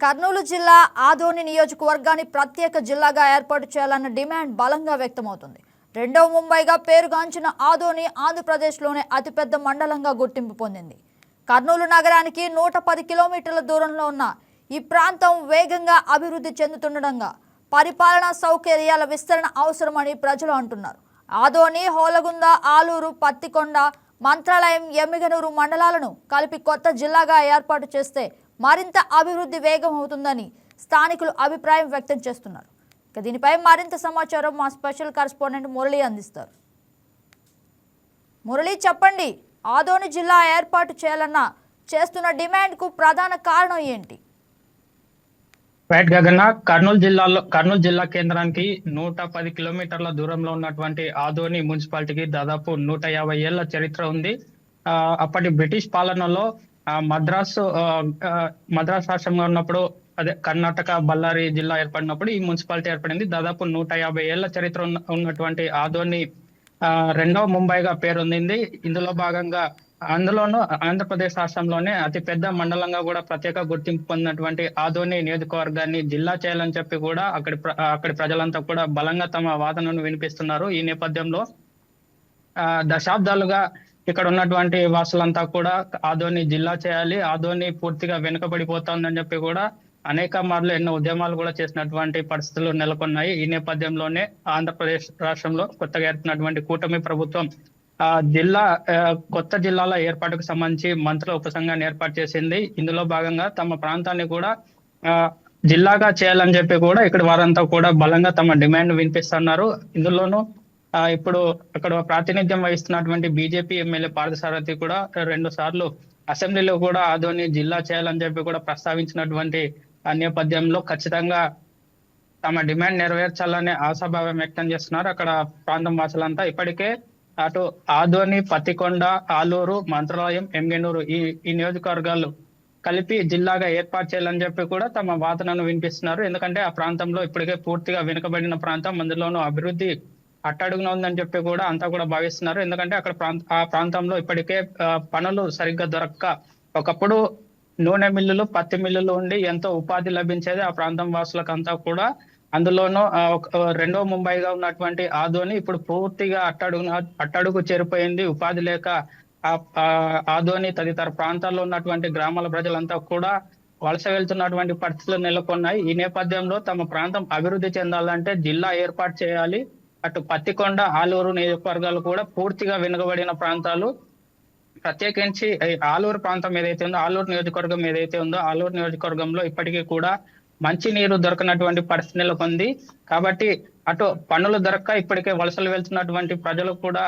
కర్నూలు జిల్లా ఆదోని నియోజకవర్గాన్ని ప్రత్యేక జిల్లాగా ఏర్పాటు చేయాలన్న డిమాండ్ బలంగా వ్యక్తమవుతుంది. రెండవ ముంబైగా పేరుగాంచిన ఆదోని ఆంధ్రప్రదేశ్లోనే అతిపెద్ద మండలంగా గుర్తింపు పొందింది. కర్నూలు నగరానికి నూట పది కిలోమీటర్ల దూరంలో ఉన్న ఈ ప్రాంతం వేగంగా అభివృద్ధి చెందుతుండడంగా పరిపాలనా సౌకర్యాల విస్తరణ అవసరమని ప్రజలు అంటున్నారు. ఆదోని హోలగుంద ఆలూరు పత్తికొండ మంత్రాలయం ఎమ్మిగనూరు మండలాలను కలిపి కొత్త జిల్లాగా ఏర్పాటు చేస్తే మరింత అభివృద్ధి వేగం అవుతుందని స్థానికులు అభిప్రాయం వ్యక్తం చేస్తున్నారు. ఇక దీనిపై మరింత సమాచారం మా స్పెషల్ కరెస్పాండెంట్ మురళి అందిస్తారు. మురళి చెప్పండి ఆదోని జిల్లా ఏర్పాటు చేయాలన్న చేస్తున్న డిమాండ్కు ప్రధాన కారణం ఏంటి? రైట్ గగన్న కర్నూలు జిల్లాలో కర్నూలు జిల్లా కేంద్రానికి నూట పది కిలోమీటర్ల దూరంలో ఉన్నటువంటి ఆదోని మున్సిపాలిటీకి దాదాపు నూట యాభై ఏళ్ళ చరిత్ర ఉంది. ఆ, అప్పటి బ్రిటిష్ పాలనలో మద్రాసు ఆ, మద్రాసు రాష్ట్రంగా ఉన్నప్పుడు అదే కర్ణాటక బళ్ళారి జిల్లా ఏర్పడినప్పుడు ఈ మున్సిపాలిటీ ఏర్పడింది. దాదాపు నూట యాభై ఏళ్ళ చరిత్ర ఉన్నటువంటి ఆదోని ఆ, రెండవ ముంబైగా పేరొందింది. ఇందులో భాగంగా అందులోనూ ఆంధ్రప్రదేశ్ రాష్ట్రంలోనే అతి పెద్ద మండలంగా కూడా ప్రత్యేక గుర్తింపు పొందినటువంటి ఆదోని నియోజకవర్గాన్ని జిల్లా చేయాలని చెప్పి కూడా అక్కడి అక్కడి ప్రజలంతా కూడా బలంగా తమ వాదనను వినిపిస్తున్నారు. ఈ నేపథ్యంలో ఆ, దశాబ్దాలుగా ఇక్కడ ఉన్నటువంటి వాసులంతా కూడా ఆదోని జిల్లా చేయాలి. ఆదోని పూర్తిగా వెనుకబడిపోతుందని చెప్పి కూడా అనేక మార్లు ఎన్నో ఉద్యమాలు కూడా చేసినటువంటి పరిస్థితులు నెలకొన్నాయి. ఈ నేపథ్యంలోనే ఆంధ్రప్రదేశ్ రాష్ట్రంలో కొత్తగా ఏర్పడినటువంటి కూటమి ప్రభుత్వం ఆ జిల్లా కొత్త జిల్లాల ఏర్పాటుకు సంబంధించి మంత్రుల ఉపసంఘాన్ని ఏర్పాటు చేసింది. ఇందులో భాగంగా తమ ప్రాంతాన్ని కూడా ఆ, జిల్లాగా చేయాలని చెప్పి కూడా ఇక్కడ వారంతా కూడా బలంగా తమ డిమాండ్ వినిపిస్తున్నారు. ఇందులోనూ ఇప్పుడు అక్కడ ప్రాతినిధ్యం వహిస్తున్నటువంటి బీజేపీ ఎమ్మెల్యే పార్థసారథి కూడా రెండు సార్లు అసెంబ్లీలో కూడా ఆధోని జిల్లా చేయాలని చెప్పి కూడా ప్రస్తావించినటువంటి ఆ నేపథ్యంలో ఖచ్చితంగా తమ డిమాండ్ నెరవేర్చాలనే ఆశాభావం వ్యక్తం చేస్తున్నారు అక్కడ ప్రాంతం వాసులంతా. ఇప్పటికే అటు ఆదోని పత్తికొండ ఆలూరు మంత్రాలయం ఎంగెనూరు ఈ ఈ నియోజకవర్గాలు కలిపి జిల్లాగా ఏర్పాటు చేయాలని చెప్పి కూడా తమ వాదనను వినిపిస్తున్నారు. ఎందుకంటే ఆ ప్రాంతంలో ఇప్పటికే పూర్తిగా వెనుకబడిన ప్రాంతం అందులోనూ అభివృద్ధి అట్టడుగున ఉందని చెప్పి కూడా అంతా కూడా భావిస్తున్నారు. ఎందుకంటే అక్కడ ప్రాంత ఆ ప్రాంతంలో ఇప్పటికే పనులు సరిగ్గా దొరక్క ఒకప్పుడు నూనె మిల్లులు పత్తి మిల్లులు ఉండి ఎంతో ఉపాధి లభించేది ఆ ప్రాంతం వాసులకు అంతా కూడా. అందులోనూ ఒక- రెండో ముంబైగా ఉన్నటువంటి ఆదోని ఇప్పుడు పూర్తిగా అట్టడుగు అట్టడుగు చేరిపోయింది. ఉపాధి లేక ఆ ఆదోని తదితర ప్రాంతాల్లో ఉన్నటువంటి గ్రామాల ప్రజలంతా కూడా వలస వెళ్తున్నటువంటి పరిస్థితులు నెలకొన్నాయి. ఈ నేపథ్యంలో తమ ప్రాంతం అభివృద్ధి చెందాలంటే జిల్లా ఏర్పాటు చేయాలి. అటు పత్తికొండ ఆలూరు నియోజకవర్గాలు కూడా పూర్తిగా వెనుకబడిన ప్రాంతాలు. ప్రత్యేకించి ఆలూరు ప్రాంతం ఏదైతే ఉందో ఆలూరు నియోజకవర్గం ఏదైతే ఉందో ఆలూరు నియోజకవర్గంలో ఇప్పటికీ కూడా మంచి నీరు దొరకనటువంటి పరిస్థితి నెలకొంది. కాబట్టి అటు పనులు దొరక్క ఇప్పటికే వలసలు వెళ్తున్నటువంటి ప్రజలు కూడా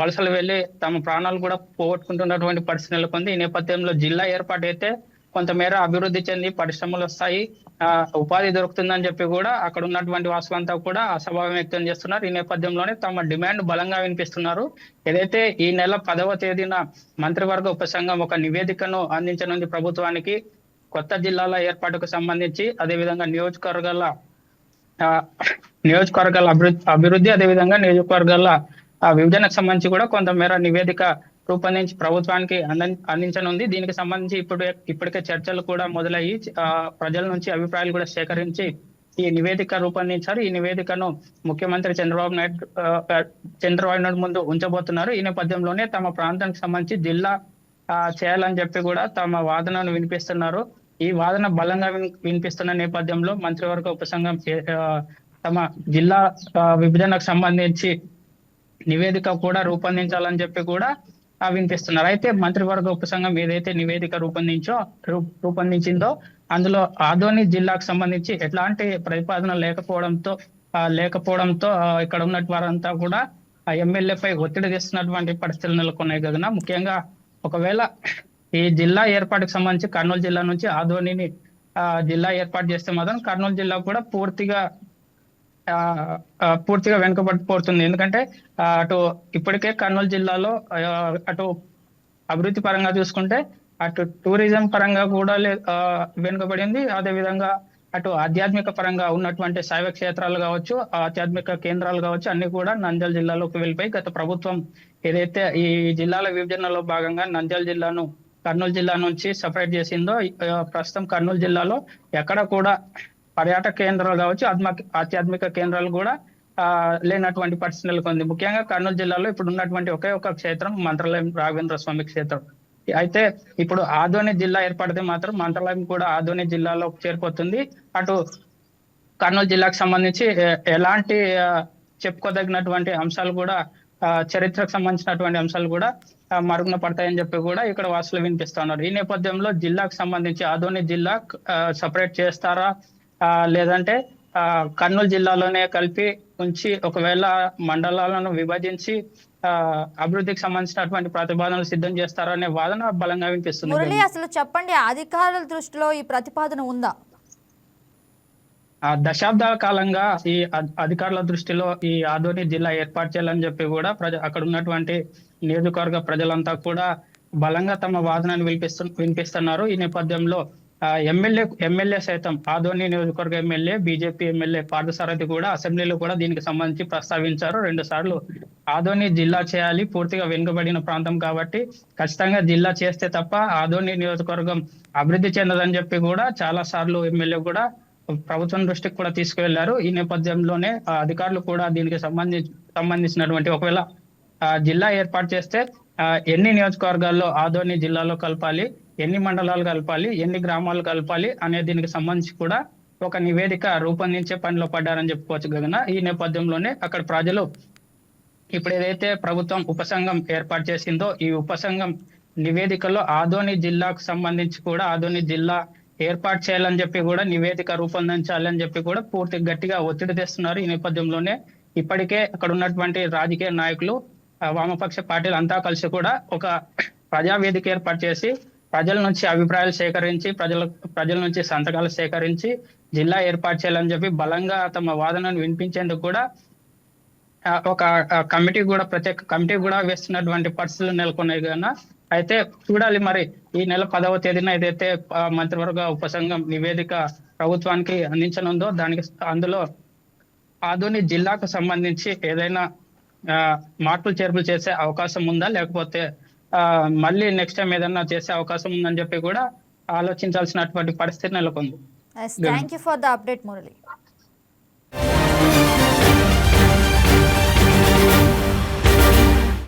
వలసలు వెళ్ళి తమ ప్రాణాలు కూడా పోగొట్టుకుంటున్నటువంటి పరిస్థితి నెలకొంది. ఈ నేపథ్యంలో జిల్లా ఏర్పాటైతే కొంతమేర అభివృద్ధి చెంది పరిశ్రమలు వస్తాయి. ఆ, ఉపాధి దొరుకుతుందని చెప్పి కూడా అక్కడ ఉన్నటువంటి వాసులంతా కూడా అసభావం వ్యక్తం చేస్తున్నారు. ఈ నేపథ్యంలోనే తమ డిమాండ్ బలంగా వినిపిస్తున్నారు. ఏదైతే ఈ నెల పదవ తేదీన మంత్రివర్గ ఉపసంఘం ఒక నివేదికను అందించనుంది ప్రభుత్వానికి కొత్త జిల్లాల ఏర్పాటుకు సంబంధించి అదేవిధంగా నియోజకవర్గాల నియోజకవర్గాల అభివృద్ధి అభివృద్ధి అదేవిధంగా నియోజకవర్గాల ఆ, విభజనకు సంబంధించి కూడా కొంతమేర నివేదిక రూపొందించి ప్రభుత్వానికి అందించనుంది. దీనికి సంబంధించి ఇప్పుడు ఇప్పటికే చర్చలు కూడా మొదలయ్యి ప్రజల నుంచి అభిప్రాయాలు కూడా సేకరించి ఈ నివేదిక రూపొందించారు. ఈ నివేదికను ముఖ్యమంత్రి చంద్రబాబు నాయుడు చంద్రబాబు నాయుడు ముందు ఉంచబోతున్నారు. ఈ నేపథ్యంలోనే తమ ప్రాంతానికి సంబంధించి జిల్లా ఆ, చేయాలని చెప్పి కూడా తమ వాదనను వినిపిస్తున్నారు. ఈ వాదన బలంగా వినిపిస్తున్న నేపథ్యంలో మంత్రివర్గ ఉపసంఘం చే- తమ జిల్లా విభజనకు సంబంధించి నివేదిక కూడా రూపొందించాలని చెప్పి కూడా వినిపిస్తున్నారు. అయితే మంత్రివర్గ ఉపసంఘం ఏదైతే నివేదిక రూపొందించో రూ- రూపొందించిందో అందులో ఆదోని జిల్లాకు సంబంధించి ఎట్లాంటి ప్రతిపాదన లేకపోవడంతో లేకపోవడంతో ఇక్కడ ఉన్న వారంతా కూడా ఎమ్మెల్యేపై ఒత్తిడి తెస్తున్నటువంటి పరిస్థితులు నెలకొన్నాయి గగన. ముఖ్యంగా ఒకవేళ ఈ జిల్లా ఏర్పాటుకు సంబంధించి కర్నూలు జిల్లా నుంచి ఆదోనిని ఆ, జిల్లా ఏర్పాటు చేస్తే మాత్రం కర్నూలు జిల్లా కూడా పూర్తిగా పూర్తిగా వెనుకబడిపోతుంది. ఎందుకంటే అటు ఇప్పటికే కర్నూలు జిల్లాలో అటు అభివృద్ధి పరంగా చూసుకుంటే అటు టూరిజం పరంగా కూడా వెనుకబడింది. అదే విధంగా అటు ఆధ్యాత్మిక పరంగా ఉన్నటువంటి శైవ క్షేత్రాలు కావచ్చు ఆధ్యాత్మిక కేంద్రాలు కావచ్చు అన్ని కూడా నంద్యాల జిల్లాలోకి వెళ్ళిపోయి గత ప్రభుత్వం ఏదైతే ఈ జిల్లాల విభజనలో భాగంగా నంద్యాల జిల్లాను కర్నూలు జిల్లా నుంచి సపరేట్ చేసిందో ప్రస్తుతం కర్నూలు జిల్లాలో ఎక్కడ కూడా పర్యాటక కేంద్రాలు కావచ్చు ఆత్మ- ఆధ్యాత్మిక కేంద్రాలు కూడా ఆ, లేనటువంటి పరిస్థితి నెలకొంది ముఖ్యంగా కర్నూలు జిల్లాలో ఇప్పుడు ఉన్నటువంటి ఒకే ఒక క్షేత్రం మంత్రాలయం రాఘవేంద్ర స్వామి క్షేత్రం. అయితే ఇప్పుడు ఆదోని జిల్లా ఏర్పడితే మాత్రం మంత్రాలయం కూడా ఆదోని జిల్లాలో చేరిపోతుంది. అటు కర్నూలు జిల్లాకు సంబంధించి ఎలాంటి చెప్పుకోదగినటువంటి అంశాలు కూడా చరిత్రకు సంబంధించినటువంటి అంశాలు కూడా మరుగున పడతాయని చెప్పి కూడా ఇక్కడ వాసులు వినిపిస్తున్నారు. ఈ నేపథ్యంలో జిల్లాకు సంబంధించి ఆదోని జిల్లా సపరేట్ చేస్తారా? లేదంటే ఆ, కర్నూలు జిల్లాలోనే కలిపి ఉంచి ఒకవేళ మండలాలను విభజించి ఆ, అభివృద్ధికి సంబంధించినటువంటి ప్రతిపాదనలు సిద్ధం చేస్తారనే వాదన బలంగా వినిపిస్తుంది మురళి అసలు చెప్పండి అధికారుల దృష్టిలో ఈ ప్రతిపాదన ఉందా? ఆ దశాబ్దాల కాలంగా ఈ అధ్- అధికారుల దృష్టిలో ఈ ఆదోని జిల్లా ఏర్పాటు చేయాలని చెప్పి కూడా ప్రజ అక్కడ ఉన్నటువంటి నియోజకవర్గ ప్రజలంతా కూడా బలంగా తమ వాదనను వినిపిస్తు వినిపిస్తున్నారు. ఈ నేపథ్యంలో ఎమ్మెల్యే ఎమ్మెల్యే సైతం ఆదోని నియోజకవర్గ ఎమ్మెల్యే బీజేపీ ఎమ్మెల్యే పార్థసారథి కూడా అసెంబ్లీలో కూడా దీనికి సంబంధించి ప్రస్తావించారు. రెండు సార్లు ఆదోని జిల్లా చేయాలి పూర్తిగా వెనుకబడిన ప్రాంతం కాబట్టి ఖచ్చితంగా జిల్లా చేస్తే తప్ప ఆదోని నియోజకవర్గం అభివృద్ధి చెందదని చెప్పి కూడా చాలా సార్లు ఎమ్మెల్యే కూడా ప్రభుత్వం దృష్టికి కూడా తీసుకువెళ్ళారు. ఈ నేపథ్యంలోనే అధికారులు కూడా దీనికి సంబంధించి సంబంధించినటువంటి ఒకవేళ ఆ, జిల్లా ఏర్పాటు చేస్తే ఎన్ని నియోజకవర్గాల్లో ఆదోని జిల్లాలో కలపాలి ఎన్ని మండలాలు కలపాలి ఎన్ని గ్రామాలు కలపాలి అనే దీనికి సంబంధించి కూడా ఒక నివేదిక రూపొందించే పనిలో పడ్డారని చెప్పుకోవచ్చు గగన. ఈ నేపథ్యంలోనే అక్కడ ప్రజలు ఇప్పుడు ఏదైతే ప్రభుత్వం ఉపసంఘం ఏర్పాటు చేసిందో ఈ ఉపసంఘం నివేదికలో ఆదోని జిల్లాకు సంబంధించి కూడా ఆదోని జిల్లా ఏర్పాటు చేయాలని చెప్పి కూడా నివేదిక రూపొందించాలని చెప్పి కూడా పూర్తి గట్టిగా ఒత్తిడి తెస్తున్నారు. ఈ నేపథ్యంలోనే ఇప్పటికే అక్కడ ఉన్నటువంటి రాజకీయ నాయకులు వామపక్ష పార్టీలు అంతా కలిసి కూడా ఒక ప్రజా వేదిక ఏర్పాటు చేసి ప్రజల నుంచి అభిప్రాయాలు సేకరించి ప్రజల ప్రజల నుంచి సంతకాలు సేకరించి జిల్లా ఏర్పాటు చేయాలని చెప్పి బలంగా తమ వాదనను వినిపించేందుకు కూడా ఒక కమిటీ కూడా ప్రత్యేక కమిటీ కూడా వేస్తున్నటువంటి పరిస్థితులు నెలకొన్నాయి కన్నా అయితే చూడాలి మరి ఈ నెల పదవ తేదీన ఏదైతే మంత్రివర్గ ఉపసంఘం నివేదిక ప్రభుత్వానికి అందించనుందో దానికి అందులో ఆధుని జిల్లాకు సంబంధించి ఏదైనా మార్పులు చేర్పులు చేసే అవకాశం ఉందా? లేకపోతే మళ్ళీ నెక్స్ట్ టైం ఏదైనా చేసే అవకాశం ఉందని చెప్పి కూడా ఆలోచించాల్సినటువంటి పరిస్థితి నెలకొంది. Thank you for the update Murali